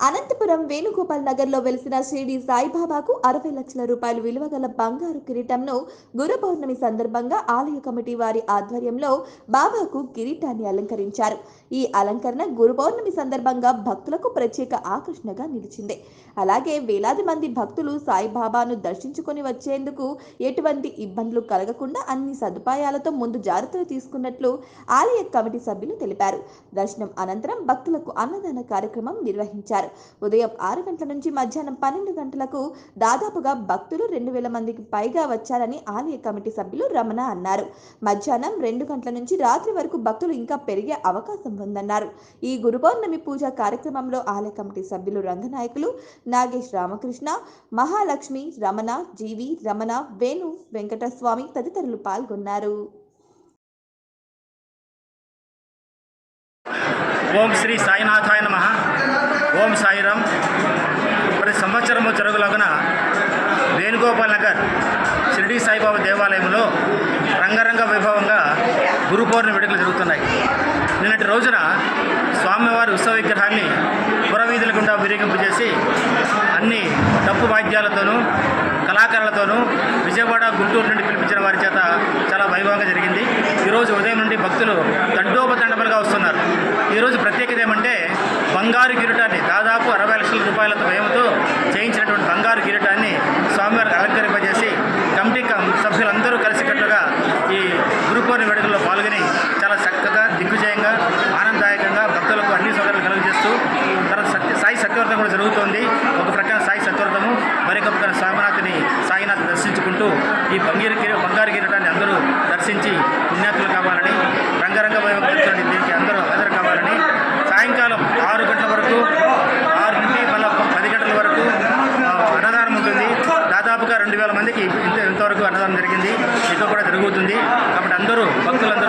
అనంతపురం వేణుగోపాల్ నగర్లో వెలిసిన షిరిడి సాయిబాబాకు అరవై లక్షల రూపాయలు విలువ గల బంగారు కిరీటంను గురు పౌర్ణమి సందర్భంగా ఆలయ కమిటీ వారి ఆధ్వర్యంలో బాబాకు కిరీటాన్ని అలంకరించారు. ఈ అలంకరణ గురు పౌర్ణమి సందర్భంగా భక్తులకు ప్రత్యేక ఆకర్షణగా నిలిచింది. అలాగే వేలాది మంది భక్తులు సాయిబాబాను దర్శించుకొని వచ్చేందుకు ఎటువంటి ఇబ్బందులు కలగకుండా అన్ని సదుపాయాలతో ముందు జాగ్రత్తలు తీసుకున్నట్లు ఆలయ కమిటీ సభ్యులు తెలిపారు. దర్శనం అనంతరం భక్తులకు అన్నదాన కార్యక్రమం నిర్వహించారు. ఉదయం ఆరు గంటల నుంచి మధ్యాహ్నం పన్నెండు గంటలకు దాదాపుగా భక్తులు రెండు వేల మందికి పైగా వచ్చారని ఆలయ కమిటీ సభ్యులు రమణ అన్నారు. మధ్యాహ్నం రెండు గంటల నుంచి రాత్రి వరకు భక్తులు ఇంకా పెరిగే అవకాశం ఉందన్నారు. ఈ గురు పౌర్ణమి పూజ కార్యక్రమంలో ఆలయ కమిటీ సభ్యులు రంగనాయకులు నాగేష్ రామకృష్ణ మహాలక్ష్మి రమణ జీవి రమణ వేణు వెంకటస్వామి తదితరులు పాల్గొన్నారు. ఓం శ్రీ సాయినాథాయ నమ. సంవత్సరము జరుగులగున వేణుగోపాల్ నగర్ షిరిడి సాయిబాబా దేవాలయంలో రంగరంగ వైభవంగా గురు పౌర్ణమి వేడుకలు జరుగుతున్నాయి. నిన్నటి రోజున స్వామివారి ఉత్సవ విగ్రహాన్ని పురవీధుల గుండా విరేగింపజేసి అన్ని డప్పు వాద్యాలతోనూ కళాకారులతోనూ విజయవాడ గుంటూరు నుండి పిలిపించిన వారి చేత చాలా వైభవంగా జరిగింది. ఈరోజు ఉదయం నుండి భక్తులు తండోపతండపలుగా వస్తున్నారు. ఈరోజు ప్రత్యేకత ఏమంటే బంగారు కిరీటాన్ని దాదాపు అరవై లక్షల రూపాయల వ్యయంతో చేయించినటువంటి బంగారు కిరీటాన్ని స్వామివారికి అలంకరింపజేసి కమిటీ కం- సభ్యులందరూ కలిసికట్టుగా ఈ గురు పౌర్ణమి వేడుకల్లో పాల్గొని చాలా చక్కగా దిగ్విజయంగా ఆనందదాయకంగా భక్తులకు అన్ని సౌకర్యాలు కలుగజేస్తూ తర్వాత సత్య సాయి సత్యవ్రతం కూడా జరుగుతోంది. ఒక ప్రకారం సాయి సత్యవ్రతము మరొక ప్రకారం స్వామినాథుని సాయినాథ్ దర్శించుకుంటూ ఈ బంగీరు కిరీ బంగారు కిరీటాన్ని అందరూ దర్శించి పుణ్యాతులు కావాలని రంగరంగ వైభవం దీనికి అందరూ హాజరు కావాలని సాయంకాలం ఆరు గంటల వరకు ఆరు నుండి మళ్ళీ పది గంటల వరకు అన్నదానం ఉంటుంది. దాదాపుగా రెండు వేల మందికి ఇంత ఇంతవరకు అన్నదానం జరిగింది. ఇంకా కూడా జరుగుతుంది. కాబట్టి అందరూ భక్తులందరూ